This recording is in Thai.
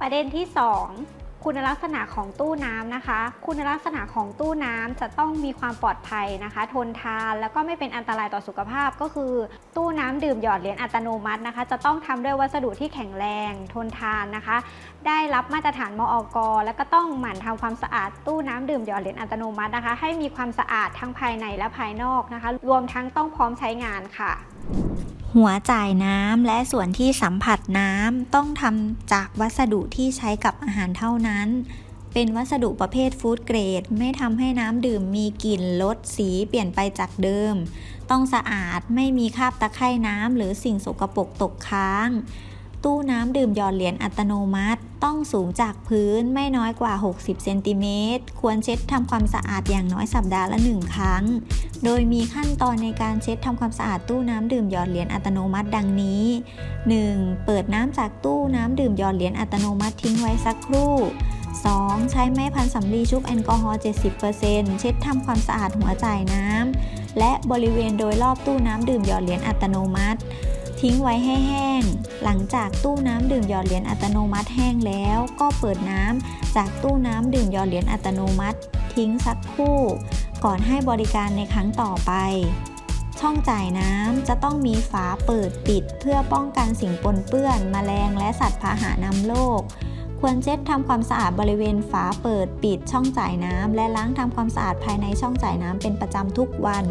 ประเด็นที่ 2 คุณลักษณะของตู้น้ำนะคะ คุณลักษณะของตู้น้ำจะต้องมีความปลอดภัยนะคะ ทนทานแล้วก็ไม่เป็นอันตรายต่อสุขภาพก็คือ ตู้น้ำดื่มหยอดเหรียญอัตโนมัตินะคะ จะต้องทำด้วยวัสดุที่แข็งแรง ทนทานนะคะ ได้รับมาตรฐานมอกแล้วก็ต้องหมั่นทำความสะอาดตู้น้ำดื่มหยอดเหรียญอัตโนมัตินะคะ ให้มีความสะอาดทั้งภายในและภายนอกนะคะ รวมทั้งต้องพร้อมใช้งานค่ะ หัวจ่ายน้ำและส่วนที่สัมผัสน้ำต้องทำจากวัสดุที่ใช้กับอาหารเท่านั้น เป็นวัสดุประเภทฟู้ดเกรด ไม่ทำให้น้ำดื่มมีกลิ่นรสสีเปลี่ยนไปจากเดิม ต้องสะอาดไม่มีคราบตะไคร่น้ำหรือสิ่งสกปรกตกค้าง ตู้น้ำดื่มหยอดเหรียญอัตโนมัติ ต้องสูงจากพื้นไม่น้อยกว่า 60 เซนติเมตร ควรเช็ดทำความสะอาดอย่างน้อยสัปดาห์ละหนึ่งครั้ง โดยมีขั้นตอนในการเช็ดทำความสะอาดตู้น้ำดื่มหยอดเหรียญอัตโนมัติดังนี้ 1. เปิดน้ำจากตู้น้ำดื่มหยอดเหรียญอัตโนมัติทิ้งไว้สักครู่ 2. ใช้ไม้พันสำลีชุบแอลกอฮอล์70%เช็ดทำความสะอาดหัวจ่ายน้ำและบริเวณโดยรอบตู้น้ำดื่มหยอดเหรียญอัตโนมัติ ทิ้งไว้ให้แห้ง หลังจากตู้น้ำดื่มหยอดเหรียญอัตโนมัติแห้งแล้ว ก็เปิดน้ำจากตู้น้ำดื่มหยอดเหรียญอัตโนมัติ ทิ้งสักครู่ ก่อนให้บริการในครั้งต่อไป ช่องจ่ายน้ำจะต้องมีฝาเปิดปิด เพื่อป้องกันสิ่งปนเปื้อนแมลงและสัตว์พาหะนำโรคควรเช็ดทำความสะอาดบริเวณฝาเปิดปิดช่องจ่ายน้ำและล้างทำความสะอาดภายในช่องจ่ายน้ำเป็นประจำทุกวัน